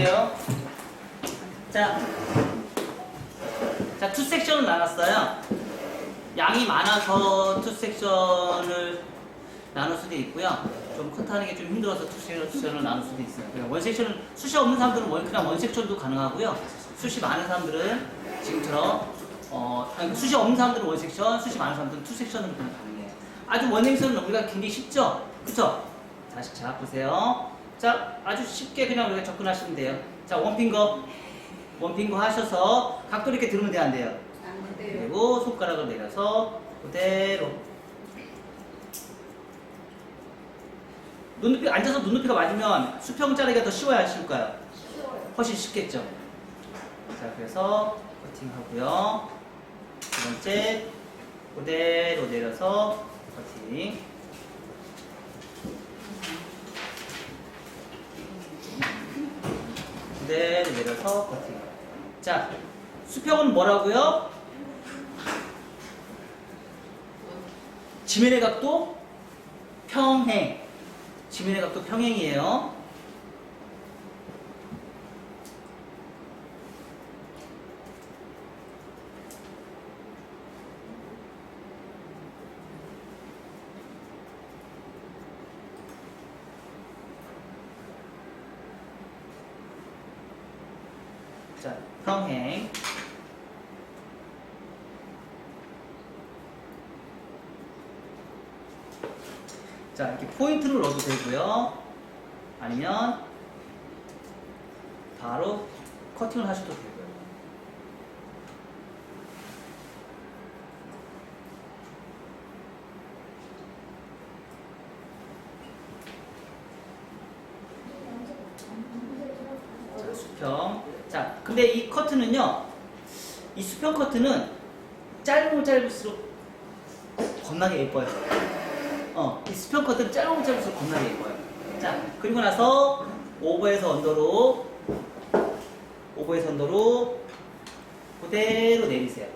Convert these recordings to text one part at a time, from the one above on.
갈게요. 자, 자, 투 섹션을 나눴어요. 양이 많아서 투 섹션을 나눌 수도 있고요. 좀 컷하는 게 좀 힘들어서 투 섹션을 나눌 수도 있어요. 원 섹션을 숱이 없는 사람들은 원, 그냥 원 섹션도 가능하고요. 숱이 많은 사람들은 지금처럼 어, 아니, 숱이 없는 사람들은 원 섹션, 숱이 많은 사람들은 투 섹션으로 가능해요. 아주 원 섹션은 우리가 굉장히 쉽죠? 그쵸? 다시 자 보세요. 자, 아주 쉽게 그냥 우리가 접근하시면 돼요. 자, 원핑거. 원핑거 하셔서 각도 이렇게 들으면 돼요, 안 돼요? 안 돼요. 그리고 손가락을 내려서 그대로 눈높이 앉아서 눈높이가 맞으면 수평 자르기가 더 쉬워요 안 쉬울까요? 쉬워요. 훨씬 쉽겠죠 자 그래서 커팅 하고요 두 번째 그대로 내려서 커팅 그대로 내려서 커팅 자 수평은 뭐라고요? 지면의 각도 평행. 지면의 각도 평행이에요. 자, 평행. 자, 이렇게 포인트를 넣어도 되고요. 아니면 바로 커팅을 하셔도 되고요. 자, 수평. 자, 근데 이 커트는요, 이 수평 커트는 짧으면 짧을수록 겁나게 예뻐요. 어, 이 수평 커트는 짧으면 짧을수록 겁나게 예뻐요. 자, 그리고 나서 오버에서 언더로, 오버에서 언더로 그대로 내리세요.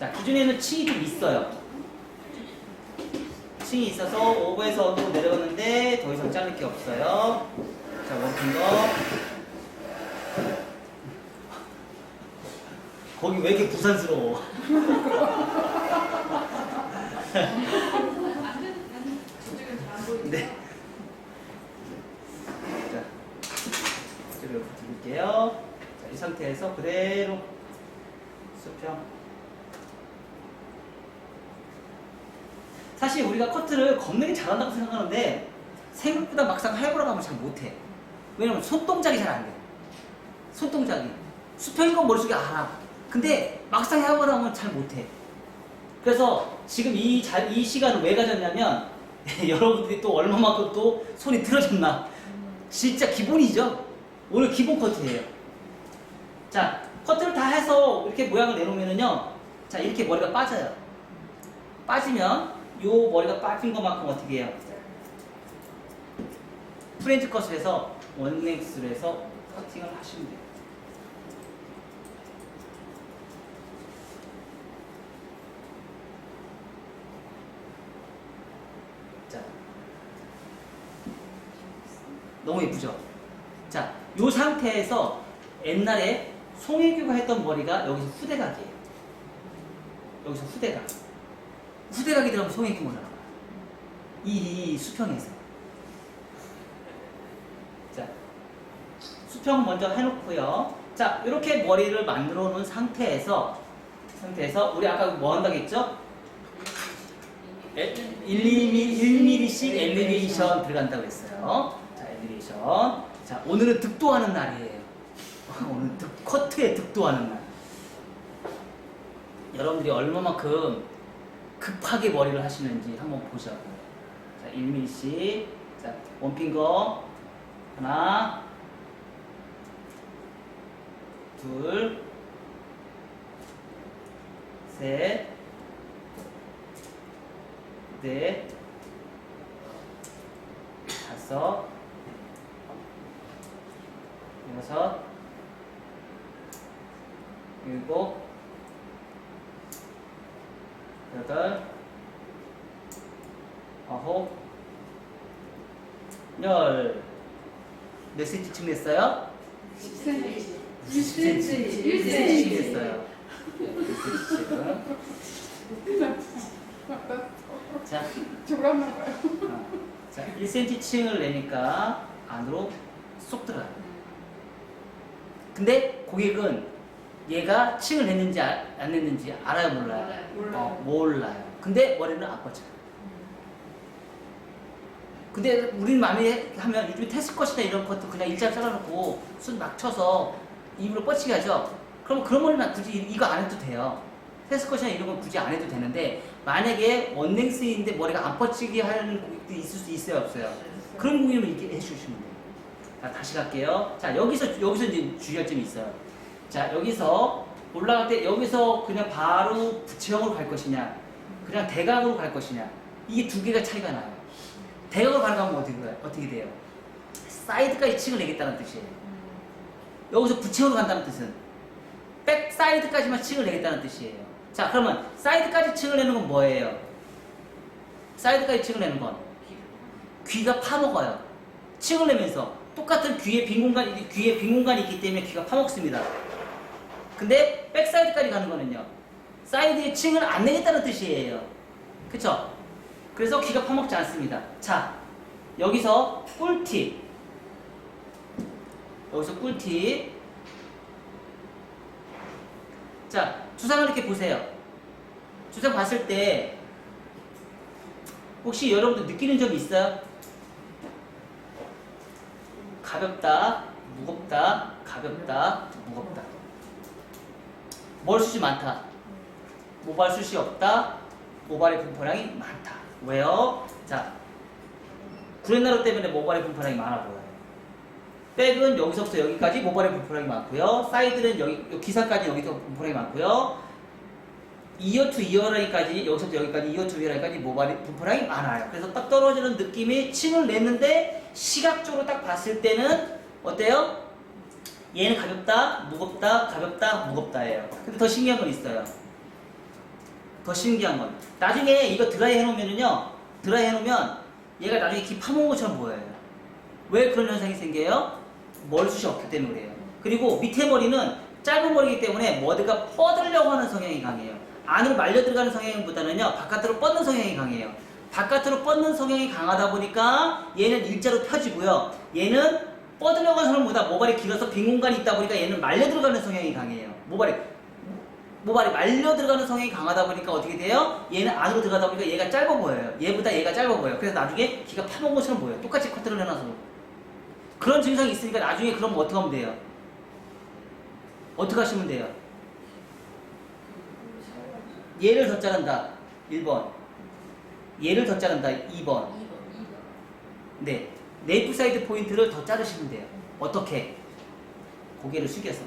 자, 기존에는 층이 좀 있어요. 층이 있어서 오버에서 언더로 내려갔는데 더 이상 자를 게 없어요. 자, 원핑거. 거기 왜 이렇게 부산스러워? 네. 자, 이쪽으로 드릴게요. 자, 이 상태에서 그대로 수평. 사실 우리가 커트를 겁나게 잘한다고 생각하는데 생각보다 막상 해보라고 하면 잘 못해. 왜냐면 손동작이 잘 안 돼. 손동작이. 수평인 건 머릿속에 알아. 근데 막상 해보라고 하면 잘 못해. 그래서 지금 이, 자, 이 시간을 왜 가졌냐면 여러분들이 또 얼마만큼 또 손이 들어졌나. 진짜 기본이죠. 오늘 기본 커트예요. 자 커트를 다 해서 이렇게 모양을 내놓으면은요. 자 이렇게 머리가 빠져요. 빠지면 요 머리가 빠진 것만큼 어떻게 해요? 프렌즈 컷을 해서 원랭스로 해서 커팅을 하시면 돼요 자 너무 예쁘죠? 자, 요 상태에서 옛날에 송혜교가 했던 머리가 여기서 후대각이에요. 여기서 후대각. 후대각이 들어가면 송혜교 나와요. 이, 이 수평에서. 자, 수평 먼저 해놓고요. 자, 이렇게 머리를 만들어 놓은 상태에서, 상태에서, 우리 아까 뭐 한다고 했죠? 1, 2mm, 1mm씩 엘리베이션 들어간다고 했어요. 자, 엘리베이션. 자, 오늘은 득도하는 날이에요. 오늘 득, 커트에 득도하는 날. 여러분들이 얼마만큼 급하게 머리를 하시는지 한번 보자고요. 자, 1mm씩. 자, 원핑거. 하나. 둘. 셋. 넷, 다섯, 여섯, 일곱, 여덟, 아홉, 열. 몇 cm 층 냈어요? 10cm. 1cm 1cm 냈어요 1cm 자, 졸았나 봐요. 어. 자 1cm 층을 내니까 안으로 쏙 들어가요 근데 고객은 얘가 층을 냈는지 아- 안 냈는지 알아요 몰라요? 몰라요. 어, 몰라요. 근데 머리는 안 뻗쳐요. 근데 우리는 많이 하면 요즘 테스컷이나 이런 것도 그냥 일자로 잘라놓고 순막 쳐서 입으로 뻗치게 하죠. 그럼 그런 머리는 굳이 이거 안 해도 돼요. 테스컷이나 이런 건 굳이 안 해도 되는데 만약에 원랭스인데 머리가 안 뻗치게 하는 고객들이 있을 수 있어요 없어요? 그런 고객은 이렇게 해주시면 돼요. 자, 다시 갈게요. 자, 여기서, 여기서 이제 주의할 점이 있어요. 자, 여기서 올라갈 때 여기서 그냥 바로 부채형으로 갈 것이냐, 그냥 대각으로 갈 것이냐, 이게 두 개가 차이가 나요. 대각으로 가면 어떻게, 돼요? 어떻게 돼요? 사이드까지 층을 내겠다는 뜻이에요. 여기서 부채형으로 간다는 뜻은 백 사이드까지만 층을 내겠다는 뜻이에요. 자, 그러면 사이드까지 층을 내는 건 뭐예요? 사이드까지 층을 내는 건 귀가 파먹어요. 층을 내면서 똑같은 귀에 빈 공간, 귀에 빈 공간이 있기 때문에 귀가 파먹습니다. 근데 백사이드까지 가는 거는요. 사이드에 층을 안 내겠다는 뜻이에요. 그쵸? 그래서 귀가 파먹지 않습니다. 자, 여기서 꿀팁. 여기서 꿀팁. 자, 주상을 이렇게 보세요. 주상 봤을 때 혹시 여러분들 느끼는 점이 있어요? 가볍다, 무겁다, 가볍다, 무겁다. 멀숱이 많다. 모발 숱이 없다. 모발의 분포량이 많다. 왜요? 자, 구렛나루 때문에 모발의 분포량이 많아 보여요. 백은 여기서부터 여기까지 모발의 분포량이 많고요. 사이드는 여기 기사까지 여기서 분포량이 많고요. 이어 투 이어 라인까지 여기서부터 여기까지 이어 투 이어 라인까지 모발의 분포량이 많아요. 그래서 딱 떨어지는 느낌이 층을 냈는데 시각적으로 딱 봤을 때는 어때요? 얘는 가볍다, 무겁다, 가볍다, 무겁다예요. 근데 더 신기한 건 있어요. 더 신기한 건 나중에 이거 드라이 해놓으면은요, 드라이 해놓으면 얘가 나중에 귀 파먹은 것처럼 보여요. 왜 그런 현상이 생겨요? 머리숱이 없기 때문에 그래요. 그리고 밑에 머리는 짧은 머리이기 때문에 머리가 뻗으려고 하는 성향이 강해요. 안으로 말려 들어가는 성향보다는요, 바깥으로 뻗는 성향이 강해요. 바깥으로 뻗는 성향이 강하다 보니까 얘는 일자로 펴지고요. 얘는 뻗으려고 하는 사람보다 모발이 길어서 빈 공간이 있다 보니까 얘는 말려 들어가는 성향이 강해요. 모발이 모발이 말려 들어가는 성향이 강하다 보니까 어떻게 돼요? 얘는 안으로 들어가다 보니까 얘가 짧아 보여요. 얘보다 얘가 짧아 보여요. 그래서 나중에 귀가 파먹은 것처럼 보여요. 똑같이 커트를 해놔서. 그런 증상이 있으니까 나중에 그럼 어떻게 하면 돼요? 어떻게 하시면 돼요? 얘를 더 자른다. 1번. 얘를 더 자른다. 2번. 네. 네이프 사이드 포인트를 더 자르시면 돼요. 어떻게? 고개를 숙여서.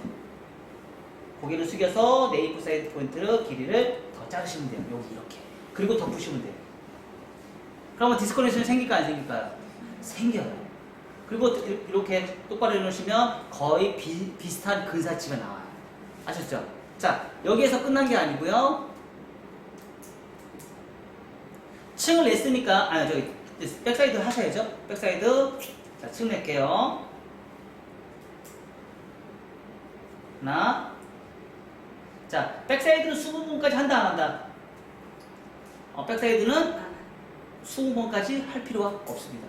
고개를 숙여서 네이프 사이드 포인트를 길이를 더 자르시면 돼요. 여기 이렇게. 그리고 덮으시면 돼요. 그러면 디스커넥션이 생길까 안 생길까요? 생겨요. 그리고 이렇게 똑바로 해놓으시면 거의 비, 비슷한 근사치가 나와요. 아셨죠? 자, 여기에서 끝난 게 아니고요. 층을 냈으니까, 아, 저기, 백사이드 하셔야죠. 백사이드. 자, 층 낼게요. 하나. 자, 백사이드는 수분분까지 한다, 안 한다? 어, 백사이드는 수분분까지 할 필요가 없습니다.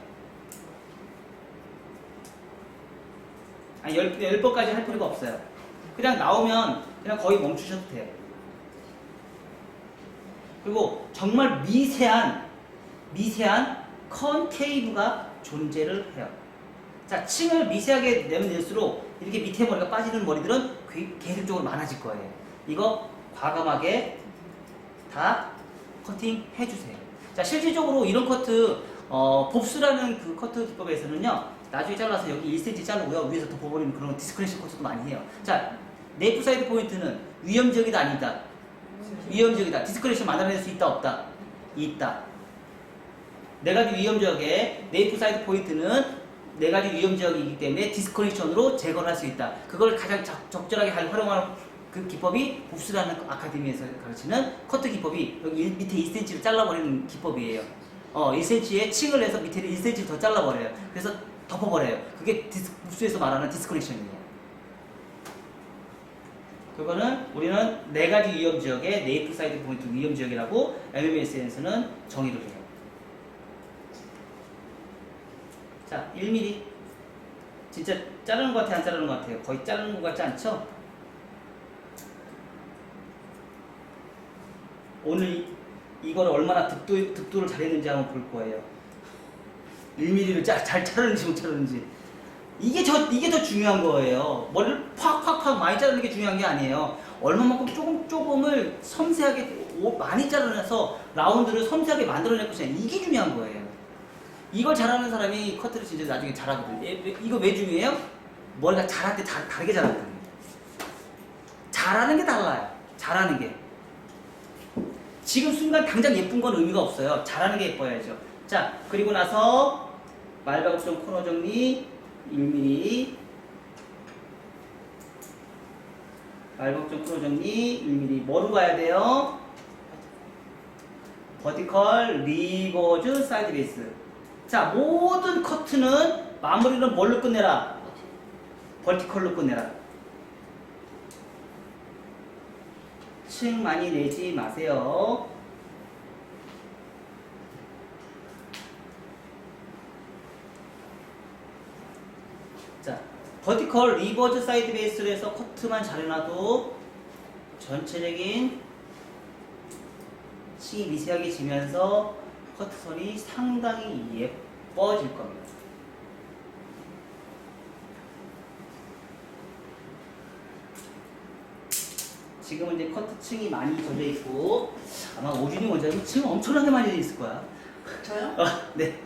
아니, 열, 열 번까지 할 필요가 없어요. 그냥 나오면 그냥 거의 멈추셔도 돼요. 그리고 정말 미세한, 미세한 컨케이브가 존재를 해요. 자, 층을 미세하게 내면 낼수록 이렇게 밑에 머리가 빠지는 머리들은 계- 계속적으로 많아질 거예요. 이거 과감하게 다 커팅 해주세요. 자, 실질적으로 이런 커트, 어, 봅스라는 그 커트 기법에서는요, 나중에 잘라서 여기 1cm 자르고요, 위에서 덮어버리는 그런 디스크레션 커트도 많이 해요. 자, 네이프 사이드 포인트는 위험적이다, 아니다? 위험적이다. 디스크레션 만들어낼 수 있다, 없다? 있다. 네 가지 위험 지역에 네이프 사이드 포인트는 네 가지 위험 지역이기 때문에 디스커넥션으로 제거를 할 수 있다. 그걸 가장 적, 적절하게 잘 활용하는 그 기법이 봅스라는 아카데미에서 가르치는 커트 기법이 여기 일- 밑에 2cm를 잘라버리는 기법이에요. 어, 1cm에 층을 내서 밑에를 1cm 더 잘라버려요. 그래서 덮어버려요. 그게 디스, 부스에서 말하는 디스커넥션이에요. 그거는 우리는 네 가지 위험 지역의 네이프 사이드 포인트 위험 지역이라고 MMS에서는 정의를 해요. 자, 1mm. 진짜 자르는 것 같아요? 안 자르는 것 같아요? 거의 자르는 것 같지 않죠? 오늘 이- 이걸 얼마나 득도, 득도를 잘했는지 한번 볼 거예요. 1mm를 잘, 잘 자르는지 못 자르는지. 이게 저, 이게 더 중요한 거예요. 머리를 팍팍팍 많이 자르는 게 중요한 게 아니에요. 얼마만큼 조금, 조금을 섬세하게, 오- 많이 자르면서 라운드를 섬세하게 만들어낼 것이냐. 이게 중요한 거예요. 이걸 잘하는 사람이 커트를 진짜 나중에 잘하거든요. 예, 왜- 이거 왜 중요해요? 머리가 잘할 때 다, 다르게 잘하거든요. 잘하는 게 달라요. 잘하는 게. 지금 순간 당장 예쁜 건 의미가 없어요. 잘하는 게 예뻐야죠. 자, 그리고 나서 말박업성 코너 정리 1mm 말박업성 코너 정리 1mm 뭐로 가야 돼요? 버티컬 리버즈 사이드 베이스 자 모든 커트는 마무리는 뭘로 끝내라? 버티컬로 끝내라 층 많이 내지 마세요 자 버티컬 리버즈 사이드 베이스로 해서 커트만 잘 해놔도 전체적인 층이 미세하게 지면서 커트선이 상당히 예뻐질 겁니다. 지금은 이제 커트 층이 많이 젖어 있고 아마 오준이 원장님 층 엄청나게 많이 져 있을 거야. 저요? 어, 네.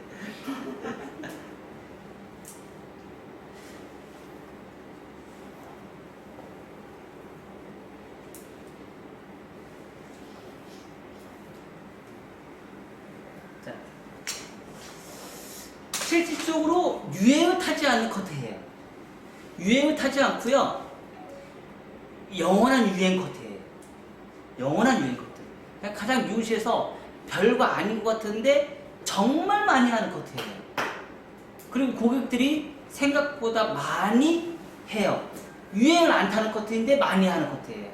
자, 실질적으로 유행을 타지 않는 커트예요. 유행을 타지 않고요. 영원한 유행 커트예요. 영원한 유행 커트. 가장 미우시에서 별거 아닌 것 같은데 정말 많이 하는 커트예요. 그리고 고객들이 생각보다 많이 해요. 유행을 안 타는 커트인데 많이 하는 커트예요.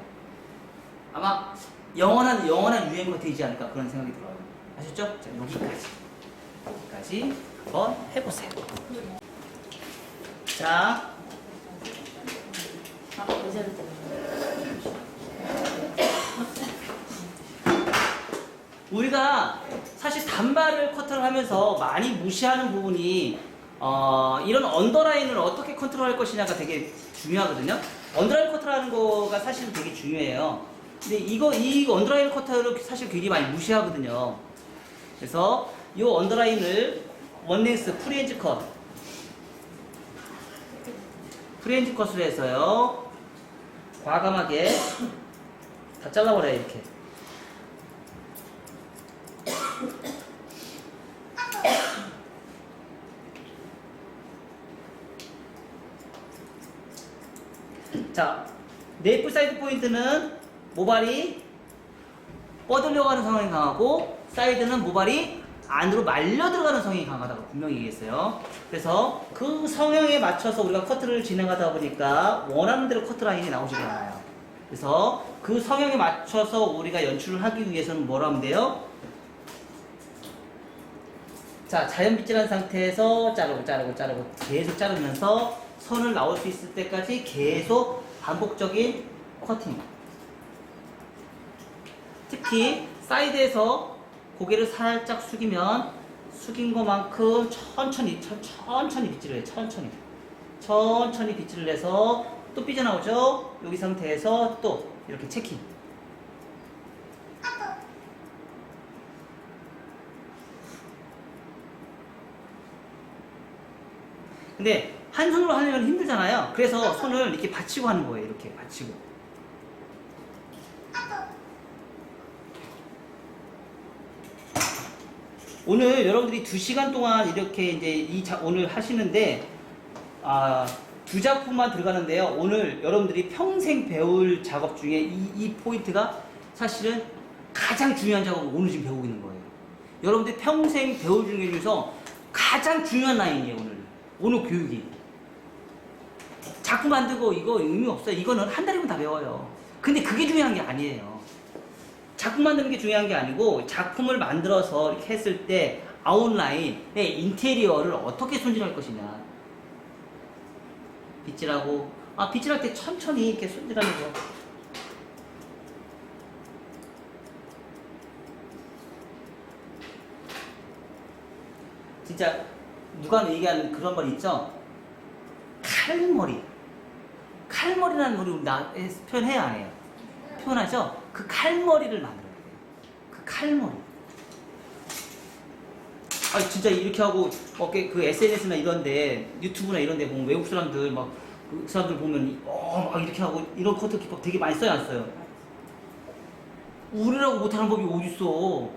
아마 영원한 영원한 유행 커트이지 않을까 그런 생각이 들어요. 아셨죠? 자 여기까지 여기까지 한번 해보세요. 자 우리가 사실 단발을 커트를 하면서 많이 무시하는 부분이 어, 이런 언더라인을 어떻게 컨트롤할 것이냐가 되게 중요하거든요. 언더라인 커트라는 거가 사실 되게 중요해요. 근데 이거 이 언더라인 커트를 사실 굉장히 많이 무시하거든요. 그래서 이 언더라인을 원랭스 프리엔즈 컷 프리엔즈 컷을 해서요. 과감하게 다 잘라버려요 이렇게. 자, 네이프 사이드 포인트는 모발이 뻗으려고 하는 성향이 강하고 사이드는 모발이 안으로 말려 들어가는 성향이 강하다고 분명히 얘기했어요. 그래서 그 성향에 맞춰서 우리가 커트를 진행하다 보니까 원하는 대로 커트 라인이 나오지가 않아요. 그래서 그 성향에 맞춰서 우리가 연출을 하기 위해서는 뭘 하면 돼요? 자, 자연 빗질한 상태에서 자르고 자르고 자르고 계속 자르면서 선을 나올 수 있을 때까지 계속 반복적인 커팅. 특히 사이드에서 고개를 살짝 숙이면 숙인 것만큼 천천히 천, 천천히 빗질을 해요. 천천히. 천천히 빗질을 해서 또 삐져나오죠. 여기 상태에서 또 이렇게 체킹. 근데 한 손으로 하려면 힘들잖아요. 그래서 손을 이렇게 받치고 하는 거예요. 이렇게 받치고. 오늘 여러분들이 두 시간 동안 이렇게 이제 이 자, 오늘 하시는데 아, 두 작품만 들어가는데요. 오늘 여러분들이 평생 배울 작업 중에 이, 이 포인트가 사실은 가장 중요한 작업을 오늘 지금 배우고 있는 거예요. 여러분들이 평생 배울 중에 중에서 가장 중요한 라인이에요, 오늘. 언어 교육이. 자꾸 만들고 이거 의미 없어요. 이거는 한 달이면 다 배워요. 근데 그게 중요한 게 아니에요. 작품 만드는 게 중요한 게 아니고 작품을 만들어서 이렇게 했을 때 아웃라인의 인테리어를 어떻게 손질할 것이냐. 빗질하고 아 빗질할 때 천천히 이렇게 손질하는 거. 진짜 누가 얘기하는 그런 말 있죠? 칼머리. 칼머리라는 우리 나 표현해야 안 해요. 표현하죠? 그 칼머리를 만들어야 돼요. 그 칼머리. 아 진짜 이렇게 하고 어깨 그 SNS나 이런데 유튜브나 이런데 보면 외국 사람들 막 그 사람들 보면 어막 이렇게 하고 이런 커트 기법 되게 많이 안 써요? 우리라고 못하는 법이 어딨어?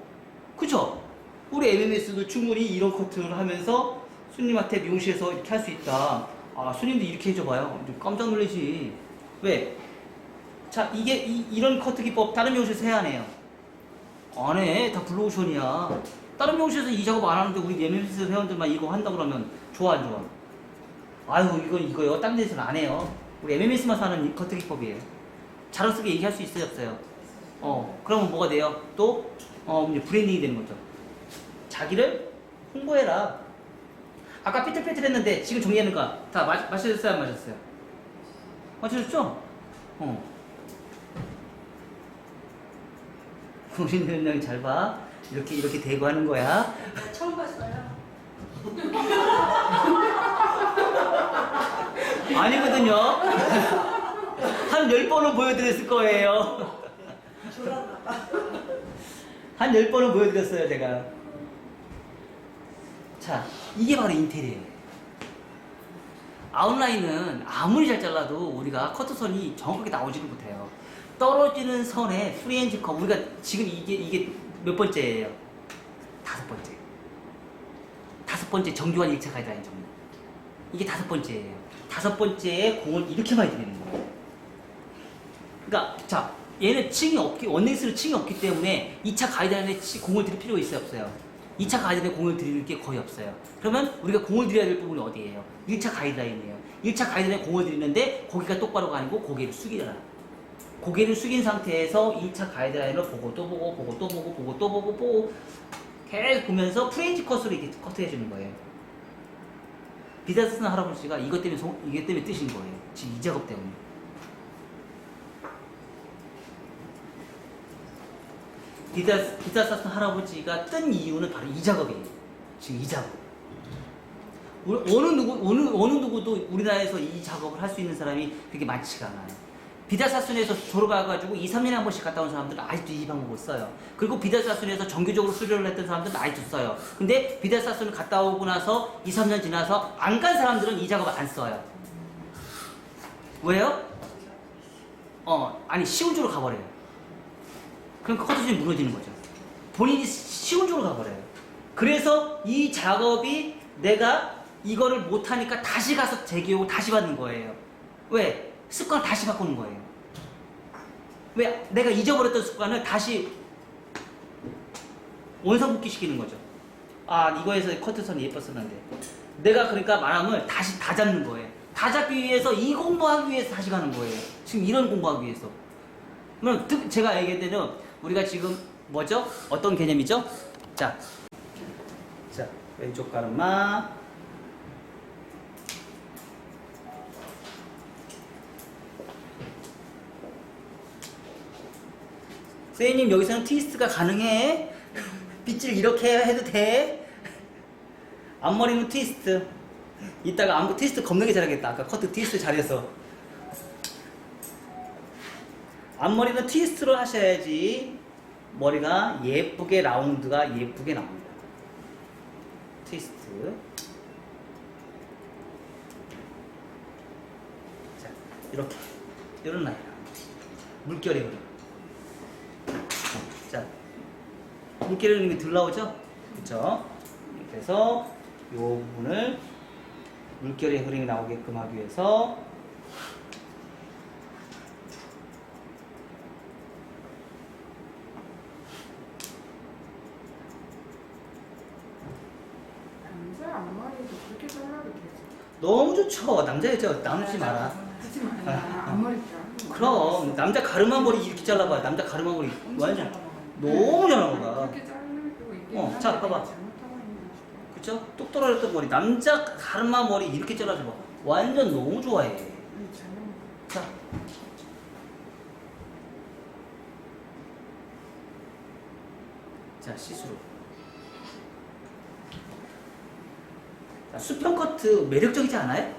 그쵸? 우리 MMS도 충분히 이런 커트를 하면서 손님한테 미용실에서 이렇게 할 수 있다. 아, 손님도 이렇게 해줘봐요. 좀 깜짝 놀라지. 왜? 자, 이게, 이, 런 커트 기법 다른 미용실에서 해야 하네요. 안 해. 다 블루오션이야. 다른 미용실에서 이 작업 안 하는데 우리 MMS 회원들만 이거 한다 그러면 좋아, 안 좋아? 아유, 이거, 이거요. 딴 데서는 안 해요. 우리 MMS만 사는 이 커트 기법이에요. 자랑스럽게 얘기할 수 있어요, 없어요? 어, 그러면 뭐가 돼요? 또, 어, 이제 브랜딩이 되는 거죠. 자기를 홍보해라. 아까 삐뚤삐뚤 했는데 지금 정리하는 거다 마셨어요, 안 마셨어요? 마셨죠? 어. 우리 능력이 잘 봐. 이렇게, 이렇게 대고 하는 거야. 네, 처음 봤어요. 아니거든요. 한 열 번은 보여드렸을 거예요. 한 열 번은 보여드렸어요, 제가. 자, 이게 바로 인테리어예요. 아웃라인은 아무리 잘 잘라도 우리가 커트선이 정확하게 나오지를 못해요. 떨어지는 선에 프리엔즈 컷, 우리가 지금 이게, 이게 몇 번째예요? 다섯 번째. 다섯 번째 정교한 1차 가이드라인 정리. 이게 다섯 번째예요. 다섯 번째에 공을 이렇게 많이 들이는 거예요. 그러니까 자 얘는 층이 없기 원네스는 층이 없기 때문에 2차 가이드라인에 치- 공을 들일 필요가 있어요 없어요 2차 가이드라인에 공을 들일 게 거의 없어요 그러면 우리가 공을 들여야 될 부분이 어디예요 1차 가이드라인이에요 1차 가이드라인에 공을 들이는데 고기가 똑바로가 아니고 고개를 숙이라 고개를 숙인 상태에서 2차 가이드라인을 보고 또 보고 보고 또 보고 보고 또 보고 보고 계속 보면서 프레인지 컷으로 이렇게 커트해 주는 거예요 비다스는 할아버지가 이것 때문에 송- 이게 때문에 뜨신 거예요 지금 이 작업 때문에 비다, 비다사스 할아버지가 뜬 이유는 바로 이 작업이에요. 지금 이 작업. 어느 누구, 어느, 어느 누구도 우리나라에서 이 작업을 할 수 있는 사람이 그렇게 많지가 않아요. 비다사순에서 졸업해가지고 2, 3년에 한 번씩 갔다 온 사람들은 아직도 이 방법을 써요. 그리고 비다사순에서 정규적으로 수료를 했던 사람들은 아직도 써요. 근데 비다사순을 갔다 오고 나서 2, 3년 지나서 안 간 사람들은 이 작업을 안 써요. 왜요? 어, 아니, 쉬운 쪽으로 가버려요. 그럼 커트선이 무너지는 거죠. 본인이 쉬운 쪽으로 가버려요. 그래서 이 작업이 내가 이거를 못하니까 다시 가서 재교육을 다시 받는 거예요. 왜? 습관을 다시 바꾸는 거예요. 왜? 내가 잊어버렸던 습관을 다시 원상복귀 시키는 거죠. 아, 이거에서 커트선이 예뻤었는데. 내가 그러니까 말하면 다시 다 잡는 거예요. 다 잡기 위해서 이 공부하기 위해서 다시 가는 거예요. 지금 이런 공부하기 위해서. 그럼 특- 제가 얘기했대는 우리가 지금 뭐죠? 어떤 개념이죠? 자, 자 왼쪽 가르마. 선생님 여기서는 트위스트가 가능해? 빗질 이렇게 해도 돼? 앞머리는 트위스트. 이따가 안무 트위스트 겁나게 잘하겠다. 아까 커트 트위스트 잘해서. 앞머리는 트위스트로 하셔야지 머리가 예쁘게 라운드가 예쁘게 나옵니다. 트위스트. 자, 이렇게 이런 라인. 물결이 흐르. 자, 물결이 흐르는 게 들나오죠? 그쵸? 그래서 이 부분을 물결의 흐름이 나오게끔 하기 위해서 남자 앞머리도 그렇게 잘라도 되지. 너무 좋죠. 남자 여자 남지 마라. 하지 마. 앞머리 잘. 그럼 남자 가르마 머리 이렇게 잘라봐. 남자 가르마 머리 완전 너무. 그렇게 자르고 있긴 어, 한데 자, 봐봐. 잘못하고 있는 그쵸? 똑 떨어졌던 머리. 남자 가르마 머리 이렇게 잘라줘봐. 완전 너무 좋아해. 잘못. 자. 자, 시스루. 자, 수평 커트 매력적이지 않아요?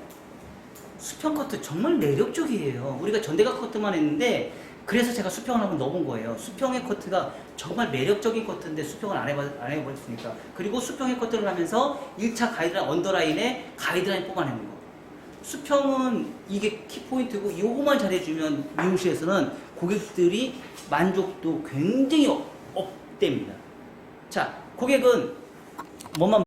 수평 커트 정말 매력적이에요. 우리가 전대각 커트만 했는데 그래서 제가 수평을 한번 넣어본 거예요. 수평의 커트가 정말 매력적인 커트인데 수평을 안, 해봐, 안 해버렸으니까. 그리고 수평의 커트를 하면서 1차 가이드라인, 언더라인에 가이드라인 뽑아내는 거. 수평은 이게 키포인트고 이거만 잘해주면 미용실에서는 고객들이 만족도 굉장히 업- 업됩니다. 자, 고객은 뭐만